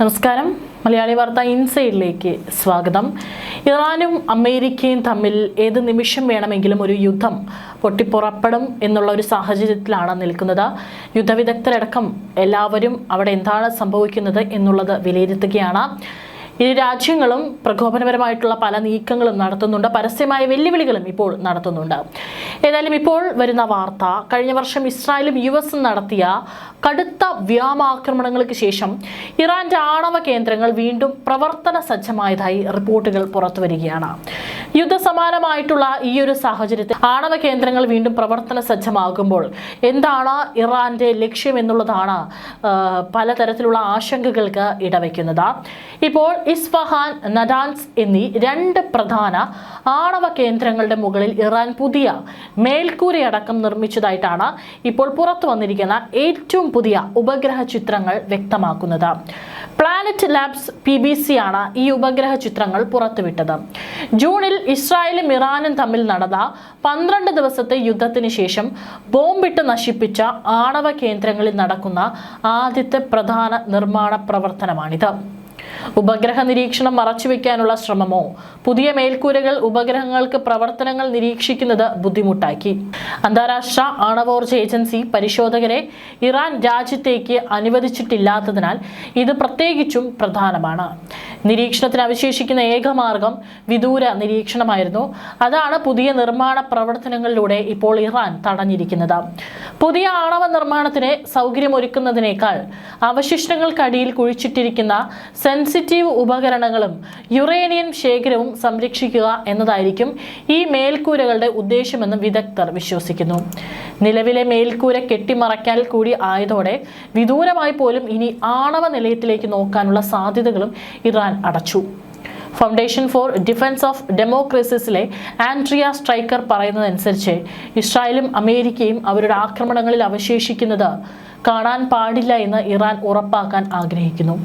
നമസ്കാരം. മലയാളി വാർത്ത ഇൻസൈഡിലേക്ക് സ്വാഗതം. ഇറാനും അമേരിക്കയും തമ്മിൽ ഏത് നിമിഷം വേണമെങ്കിലും ഒരു യുദ്ധം പൊട്ടിപ്പുറപ്പെടും എന്നുള്ള ഒരു സാഹചര്യത്തിലാണ് നിൽക്കുന്നത്. യുദ്ധവിദഗ്ധരടക്കം എല്ലാവരും അവിടെ എന്താണ് സംഭവിക്കുന്നത് എന്നുള്ളത് വിലയിരുത്തുകയാണ്. ഇരു രാജ്യങ്ങളും പ്രകോപനപരമായിട്ടുള്ള പല നീക്കങ്ങളും നടത്തുന്നുണ്ട്. പരസ്യമായ വെല്ലുവിളികളും ഇപ്പോൾ നടത്തുന്നുണ്ട്. ഏതായാലും ഇപ്പോൾ വരുന്ന വാർത്ത കഴിഞ്ഞ വർഷം ഇസ്രായേലും യു എസും നടത്തിയ കടുത്ത വ്യോമാക്രമണങ്ങൾക്ക് ശേഷം ഇറാന്റെ ആണവ കേന്ദ്രങ്ങൾ വീണ്ടും പ്രവർത്തന സജ്ജമായതായി റിപ്പോർട്ടുകൾ പുറത്തു വരികയാണ്. യുദ്ധസമാനമായിട്ടുള്ള ഈ ഒരു സാഹചര്യത്തിൽ ആണവ കേന്ദ്രങ്ങൾ വീണ്ടും പ്രവർത്തന സജ്ജമാകുമ്പോൾ എന്താണ് ഇറാന്റെ ലക്ഷ്യം എന്നുള്ളതാണ് പലതരത്തിലുള്ള ആശങ്കകൾക്ക് ഇടവയ്ക്കുന്നത് ഇപ്പോൾ ഇസ്ഫഹാൻ നദാൻസ് എന്നീ രണ്ട് പ്രധാന ആണവ കേന്ദ്രങ്ങളുടെ മുകളിൽ ഇറാൻ പുതിയ മേൽക്കൂരയടക്കം നിർമ്മിച്ചതായിട്ടാണ് ഇപ്പോൾ പുറത്തു വന്നിരിക്കുന്ന ഏറ്റവും പുതിയ ഉപഗ്രഹ ചിത്രങ്ങൾ വ്യക്തമാക്കുന്നത്. Planet Labs P B C ആണ് ഈ ഉപഗ്രഹ ചിത്രങ്ങൾ പുറത്തുവിട്ടത്. ജൂണിൽ ഇസ്രായേലും ഇറാനും തമ്മിൽ നടന്ന പന്ത്രണ്ട് ദിവസത്തെ യുദ്ധത്തിന് ശേഷം ബോംബിട്ട് നശിപ്പിച്ച ആണവ കേന്ദ്രങ്ങളിൽ നടക്കുന്ന ആദ്യത്തെ പ്രധാന നിർമ്മാണ പ്രവർത്തനമാണിത്. ഉപഗ്രഹ നിരീക്ഷണം മറച്ചുവെക്കാനുള്ള ശ്രമമോ? പുതിയ മേൽക്കൂരകൾ ഉപഗ്രഹങ്ങൾക്ക് പ്രവർത്തനങ്ങൾ നിരീക്ഷിക്കുന്നത് ബുദ്ധിമുട്ടാക്കി. അന്താരാഷ്ട്ര ആണവോർജ ഏജൻസി പരിശോധകരെ ഇറാൻ രാജ്യത്തേക്ക് അനുവദിച്ചിട്ടില്ലാത്തതിനാൽ ഇത് പ്രത്യേകിച്ചും പ്രധാനമാണ്. നിരീക്ഷണത്തിന് അവശേഷിക്കുന്ന ഏക മാർഗം വിദൂര നിരീക്ഷണമായിരുന്നു. അതാണ് പുതിയ നിർമ്മാണ പ്രവർത്തനങ്ങളിലൂടെ ഇപ്പോൾ ഇറാൻ തടഞ്ഞിരിക്കുന്നത്. പുതിയ ആണവ നിർമ്മാണത്തിന് സൗകര്യമൊരുക്കുന്നതിനേക്കാൾ അവശിഷ്ടങ്ങൾക്കടിയിൽ കുഴിച്ചിട്ടിരിക്കുന്ന സെൻസിറ്റീവ് ഉപകരണങ്ങളും യുറേനിയൻ ശേഖരവും സംരക്ഷിക്കുക എന്നതായിരിക്കും ഈ മേൽക്കൂരകളുടെ ഉദ്ദേശമെന്ന് വിദഗ്ധർ വിശ്വസിക്കുന്നു. നിലവിലെ മേൽക്കൂര കെട്ടിമറയ്ക്കാൻ കൂടി ആയതോടെ വിദൂരമായി പോലും ഇനി ആണവ നിലയത്തിലേക്ക് നോക്കാനുള്ള സാധ്യതകളും ഇറാൻ അടച്ചു. ഫൗണ്ടേഷൻ ഫോർ ഡിഫൻസ് ഓഫ് ഡെമോക്രസിസിലെ ആൻഡ്രിയ സ്ട്രൈക്കർ പറയുന്നതനുസരിച്ച് ഇസ്രായേലും അമേരിക്കയും അവരുടെ ആക്രമണങ്ങളിൽ അവശേഷിക്കുന്നത് കാണാൻ പാടില്ല എന്ന് ഇറാൻ ഉറപ്പാക്കാൻ ആഗ്രഹിക്കുന്നു.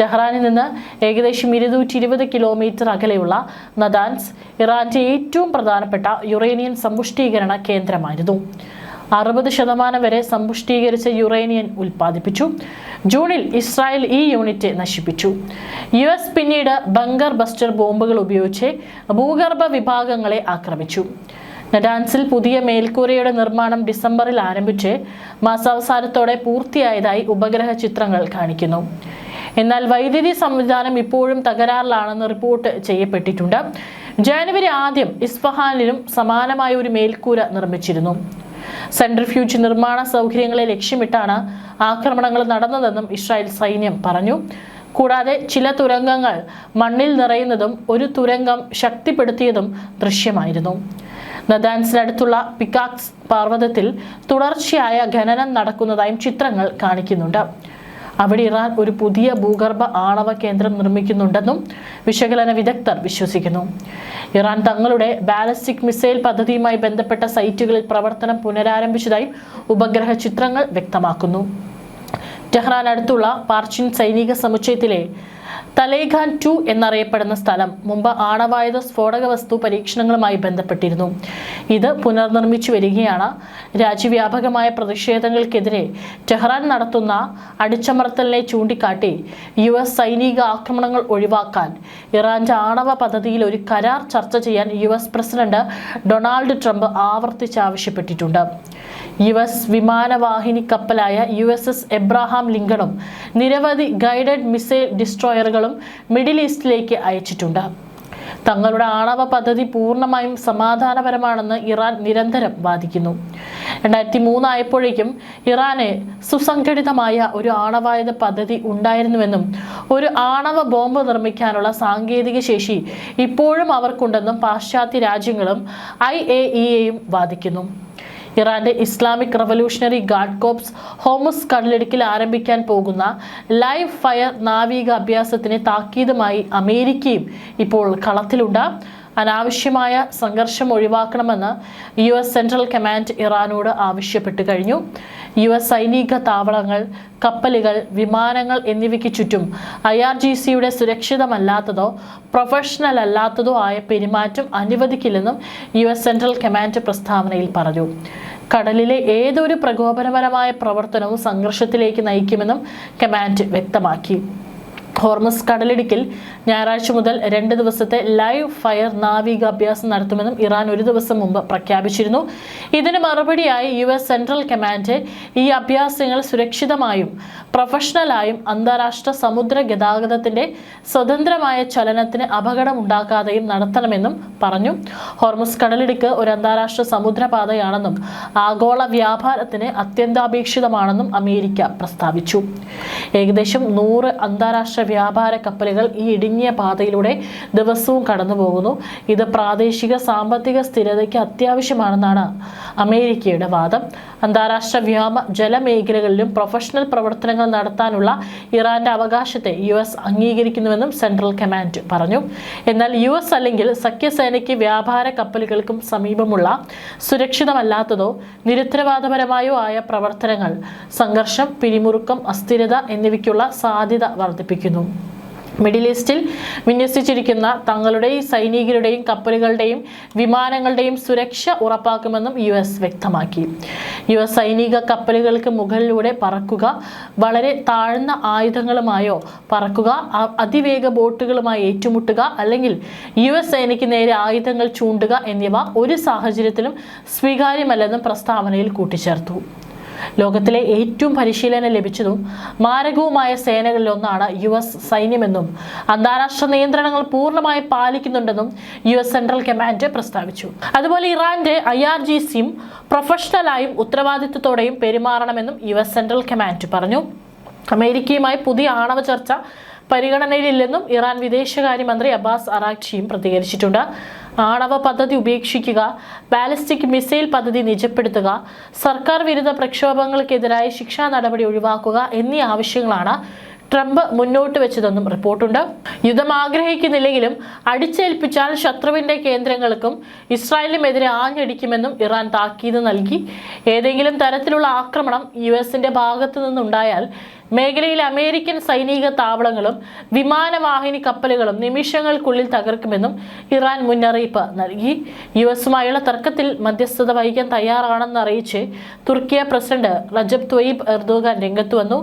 ടെഹ്റാനിൽ നിന്ന് ഏകദേശം ഇരുന്നൂറ്റി ഇരുപത് കിലോമീറ്റർ അകലെയുള്ള നദാൻസ് ഇറാന്റെ ഏറ്റവും പ്രധാനപ്പെട്ട യുറേനിയൻ സമ്പുഷ്ടീകരണ കേന്ദ്രമായിരുന്നു. അറുപത് ശതമാനം വരെ സമ്പുഷ്ടീകരിച്ച യുറേനിയൻ ഉൽപ്പാദിപ്പിച്ചു. ജൂണിൽ ഇസ്രായേൽ ഈ യൂണിറ്റ് നശിപ്പിച്ചു. യു എസ് പിന്നീട് ബങ്കർ ബസ്റ്റർ ബോംബുകൾ ഉപയോഗിച്ച് ഭൂഗർഭ വിഭാഗങ്ങളെ ആക്രമിച്ചു. നഡാൻസിൽ പുതിയ മേൽക്കൂരയുടെ നിർമ്മാണം ഡിസംബറിൽ ആരംഭിച്ച് മാസാവസാനത്തോടെ പൂർത്തിയായതായി ഉപഗ്രഹ ചിത്രങ്ങൾ കാണിക്കുന്നു. എന്നാൽ വൈദ്യുതി സംവിധാനം ഇപ്പോഴും തകരാറിലാണെന്ന് റിപ്പോർട്ട് ചെയ്യപ്പെട്ടിട്ടുണ്ട്. ജനുവരി ആദ്യം ഇസ്ഫഹാനിലും സമാനമായ ഒരു മേൽക്കൂര നിർമ്മിച്ചിരുന്നു. സെൻട്രിഫ്യൂജ് നിർമ്മാണ സൗകര്യങ്ങളെ ലക്ഷ്യമിട്ടാണ് ആക്രമണങ്ങൾ നടന്നതെന്നും ഇസ്രായേൽ സൈന്യം പറഞ്ഞു. കൂടാതെ ചില തുരങ്കങ്ങൾ മണ്ണിൽ നിറയുന്നതും ഒരു തുരങ്കം ശക്തിപ്പെടുത്തിയതും ദൃശ്യമായിരുന്നു. നദാൻസിനടുത്തുള്ള പിക്കാക്സ് പർവതത്തിൽ തുടർച്ചയായ ഖനനം നടക്കുന്നതായും ചിത്രങ്ങൾ കാണിക്കുന്നുണ്ട്. അവിടെ ഇറാൻ ഒരു പുതിയ ഭൂഗർഭ ആണവ കേന്ദ്രം നിർമ്മിക്കുന്നുണ്ടെന്നും വിശകലന വിദഗ്ധർ വിശ്വസിക്കുന്നു. ഇറാൻ തങ്ങളുടെ ബാലിസ്റ്റിക് മിസൈൽ പദ്ധതിയുമായി ബന്ധപ്പെട്ട സൈറ്റുകളിൽ പ്രവർത്തനം പുനരാരംഭിച്ചതായും ഉപഗ്രഹ ചിത്രങ്ങൾ വ്യക്തമാക്കുന്നു. ടെഹ്റാൻ അടുത്തുള്ള പാർച്ചിൻ സൈനിക സമുച്ചയത്തിലെ തലേഖാൻ ടു എന്നറിയപ്പെടുന്ന സ്ഥലം മുമ്പ് ആണവായുധ സ്ഫോടക വസ്തു പരീക്ഷണങ്ങളുമായി ബന്ധപ്പെട്ടിരുന്നു. ഇത് പുനർനിർമ്മിച്ചു വരികയാണ്. രാജ്യവ്യാപകമായ പ്രതിഷേധങ്ങൾക്കെതിരെ ടെഹ്റാൻ നടത്തുന്ന അടിച്ചമർത്തലിനെ ചൂണ്ടിക്കാട്ടി യു എസ് സൈനിക ആക്രമണങ്ങൾ ഒഴിവാക്കാൻ ഇറാന്റെ ആണവ പദ്ധതിയിൽ ഒരു കരാർ ചർച്ച ചെയ്യാൻ U S president Donald Trump ആവർത്തിച്ച് ആവശ്യപ്പെട്ടിട്ടുണ്ട്. യു എസ് വിമാനവാഹിനി കപ്പലായ യു എസ് എസ് എബ്രാഹാം ലിങ്കണും നിരവധി ഗൈഡഡ് മിസൈൽ ഡിസ്ട്രോയറുകളും മിഡിൽ ഈസ്റ്റിലേക്ക് അയച്ചിട്ടുണ്ട്. തങ്ങളുടെ ആണവ പദ്ധതി പൂർണമായും സമാധാനപരമാണെന്ന് ഇറാൻ നിരന്തരം വാദിക്കുന്നു. രണ്ടായിരത്തി മൂന്നായപ്പോഴേക്കും ഇറാന് സുസംഘടിതമായ ഒരു ആണവായുധ പദ്ധതി ഉണ്ടായിരുന്നുവെന്നും ഒരു ആണവ ബോംബ് നിർമ്മിക്കാനുള്ള സാങ്കേതിക ശേഷി ഇപ്പോഴും അവർക്കുണ്ടെന്നും പാശ്ചാത്യ രാജ്യങ്ങളും ഐ എ വാദിക്കുന്നു. ഇറാന്റെ Islamic Revolutionary Guard Corps Hormuz കടലിടുക്കിൽ ആരംഭിക്കാൻ പോകുന്ന ലൈവ് ഫയർ നാവിക അഭ്യാസത്തിന് താക്കീതുമായി അമേരിക്കയും ഇപ്പോൾ കളത്തിലുണ്ട്. അനാവശ്യമായ സംഘർഷം ഒഴിവാക്കണമെന്ന് യു എസ് സെൻട്രൽ കമാൻഡ് ഇറാനോട് ആവശ്യപ്പെട്ടു കഴിഞ്ഞു. യു എസ് സൈനിക താവളങ്ങൾ കപ്പലുകൾ വിമാനങ്ങൾ എന്നിവയ്ക്ക് ചുറ്റും ഐ ആർ ജി സിയുടെ സുരക്ഷിതമല്ലാത്തതോ പ്രൊഫഷണൽ അല്ലാത്തതോ ആയ പെരുമാറ്റം അനുവദിക്കില്ലെന്നും യു എസ് സെൻട്രൽ കമാൻഡ് പ്രസ്താവനയിൽ പറഞ്ഞു. കടലിലെ ഏതൊരു പ്രകോപനപരമായ പ്രവർത്തനവും സംഘർഷത്തിലേക്ക് നയിക്കുമെന്നും കമാൻഡ് വ്യക്തമാക്കി. ഹോർമസ് കടലിടുക്കിൽ ഞായറാഴ്ച മുതൽ രണ്ട് ദിവസത്തെ ലൈവ് ഫയർ നാവിക അഭ്യാസം നടത്തുമെന്നും ഇറാൻ ഒരു ദിവസം മുമ്പ് പ്രഖ്യാപിച്ചിരുന്നു. ഇതിന് മറുപടിയായി യു എസ് സെൻട്രൽ കമാൻഡ് ഈ അഭ്യാസങ്ങൾ സുരക്ഷിതമായും പ്രൊഫഷണലായും അന്താരാഷ്ട്ര സമുദ്ര ഗതാഗതത്തിന്റെ സ്വതന്ത്രമായ ചലനത്തിന് അപകടമുണ്ടാക്കാതെയും നടത്തണമെന്നും പറഞ്ഞു. ഹോർമസ് കടലിടുക്ക് ഒരു അന്താരാഷ്ട്ര സമുദ്രപാതയാണെന്നും ആഗോള വ്യാപാരത്തിന് അത്യന്താപേക്ഷിതമാണെന്നും അമേരിക്ക പ്രസ്താവിച്ചു. ഏകദേശം നൂറ് അന്താരാഷ്ട്ര വ്യാപാര കപ്പലുകൾ ഈ ഇടുങ്ങിയ പാതയിലൂടെ ദിവസവും കടന്നു പോകുന്നു. ഇത് പ്രാദേശിക സാമ്പത്തിക സ്ഥിരതയ്ക്ക് അത്യാവശ്യമാണെന്നാണ് അമേരിക്കയുടെ വാദം. അന്താരാഷ്ട്ര വ്യോമ ജലമേഖലകളിലും പ്രൊഫഷണൽ പ്രവർത്തനങ്ങൾ നടത്താനുള്ള ഇറാന്റെ അവകാശത്തെ യു എസ് അംഗീകരിക്കുന്നുവെന്നും സെൻട്രൽ കമാൻഡ് പറഞ്ഞു. എന്നാൽ യു എസ് അല്ലെങ്കിൽ സഖ്യസേനയ്ക്ക് വ്യാപാര കപ്പലുകൾക്കും സമീപമുള്ള സുരക്ഷിതമല്ലാത്തതോ നിരുത്തരവാദപരമായോ ആയ പ്രവർത്തനങ്ങൾ സംഘർഷം പിരിമുറുക്കം അസ്ഥിരത എന്നിവയ്ക്കുള്ള സാധ്യത വർദ്ധിപ്പിക്കുന്നു. മിഡിൽ ഈസ്റ്റിൽ വിന്യസിച്ചിരിക്കുന്ന തങ്ങളുടെ സൈനികരുടെയും കപ്പലുകളുടെയും വിമാനങ്ങളുടെയും സുരക്ഷ ഉറപ്പാക്കുമെന്നും യു എസ് വ്യക്തമാക്കി. യു എസ് സൈനിക കപ്പലുകൾക്ക് മുകളിലൂടെ പറക്കുക വളരെ താഴ്ന്ന ആയുധങ്ങളുമായോ പറക്കുക അതിവേഗ ബോട്ടുകളുമായി ഏറ്റുമുട്ടുക അല്ലെങ്കിൽ യു എസ് സേനയ്ക്ക് നേരെ ആയുധങ്ങൾ ചൂണ്ടുക എന്നിവ ഒരു സാഹചര്യത്തിലും സ്വീകാര്യമല്ലെന്നും പ്രസ്താവനയിൽ കൂട്ടിച്ചേർത്തു. ലോകത്തിലെ ഏറ്റവും പരിശീലനം ലഭിച്ചതും മാരകവുമായ സേനകളിലൊന്നാണ് യു എസ് സൈന്യമെന്നും അന്താരാഷ്ട്ര നിയന്ത്രണങ്ങൾ പൂർണമായി പാലിക്കുന്നുണ്ടെന്നും യു എസ് സെൻട്രൽ കമാൻഡ് പ്രസ്താവിച്ചു. അതുപോലെ ഇറാന്റെ ഐ ആർ ജി സിയും പ്രൊഫഷണലായും ഉത്തരവാദിത്വത്തോടെയും പെരുമാറണമെന്നും യു എസ് സെൻട്രൽ കമാൻഡ് പറഞ്ഞു. അമേരിക്കയുമായി പുതിയ ആണവ ചർച്ച പരിഗണനയിലില്ലെന്നും ഇറാൻ വിദേശകാര്യമന്ത്രി അബ്ബാസ് അറാക്ചിയും പ്രതികരിച്ചിട്ടുണ്ട്. ആണവ പദ്ധതി ഉപേക്ഷിക്കുക ബാലിസ്റ്റിക് മിസൈൽ പദ്ധതി നിജപ്പെടുത്തുക സർക്കാർ വിരുദ്ധ പ്രക്ഷോഭങ്ങൾക്കെതിരായ ശിക്ഷാ നടപടി ഒഴിവാക്കുക എന്നീ ആവശ്യങ്ങളാണ് ട്രംപ് മുന്നോട്ട് വെച്ചതെന്നും റിപ്പോർട്ടുണ്ട്. യുദ്ധം ആഗ്രഹിക്കുന്നില്ലെങ്കിലും അടിച്ചേൽപ്പിച്ചാൽ ശത്രുവിന്റെ കേന്ദ്രങ്ങൾക്കും ഇസ്രായേലിനുമെതിരെ ആഞ്ഞടിക്കുമെന്നും ഇറാൻ താക്കീത് നൽകി. ഏതെങ്കിലും തരത്തിലുള്ള ആക്രമണം യു എസിന്റെ ഭാഗത്തു നിന്നുണ്ടായാൽ മേഖലയിലെ അമേരിക്കൻ സൈനിക താവളങ്ങളും വിമാനവാഹിനി കപ്പലുകളും നിമിഷങ്ങൾക്കുള്ളിൽ തകർക്കുമെന്നും ഇറാൻ മുന്നറിയിപ്പ് നൽകി. യു എസുമായുള്ള തർക്കത്തിൽ മധ്യസ്ഥത വഹിക്കാൻ തയ്യാറാണെന്ന് അറിയിച്ച് Turkiye president Recep Tayyip Erdogan രംഗത്തു വന്നു.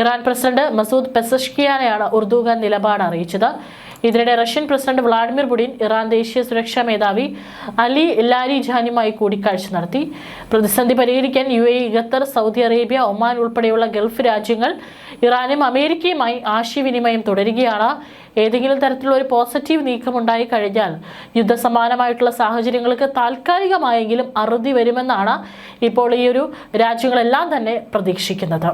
ഇറാൻ പ്രസിഡന്റ് മസൂദ് പെസഷ്കിയാനെയാണ് ഉർദുഗാൻ നിലപാട് അറിയിച്ചത്. ഇതിനിടെ Russian president Vladimir Putin Iran ദേശീയ സുരക്ഷാ മേധാവി അലി ലാരി ജാനുമായി കൂടിക്കാഴ്ച നടത്തി. പ്രതിസന്ധി പരിഹരിക്കാൻ U A Qatar Saudi Arabia Oman ഉൾപ്പെടെയുള്ള ഗൾഫ് രാജ്യങ്ങൾ ഇറാനും അമേരിക്കയുമായി ആശയവിനിമയം തുടരുകയാണ്. ഏതെങ്കിലും തരത്തിലുള്ള ഒരു പോസിറ്റീവ് നീക്കമുണ്ടായി കഴിഞ്ഞാൽ യുദ്ധസമാനമായിട്ടുള്ള സാഹചര്യങ്ങൾക്ക് താൽക്കാലികമായെങ്കിലും അറുതി വരുമെന്നാണ് ഇപ്പോൾ ഈ ഒരു രാജ്യങ്ങളെല്ലാം തന്നെ പ്രതീക്ഷിക്കുന്നത്.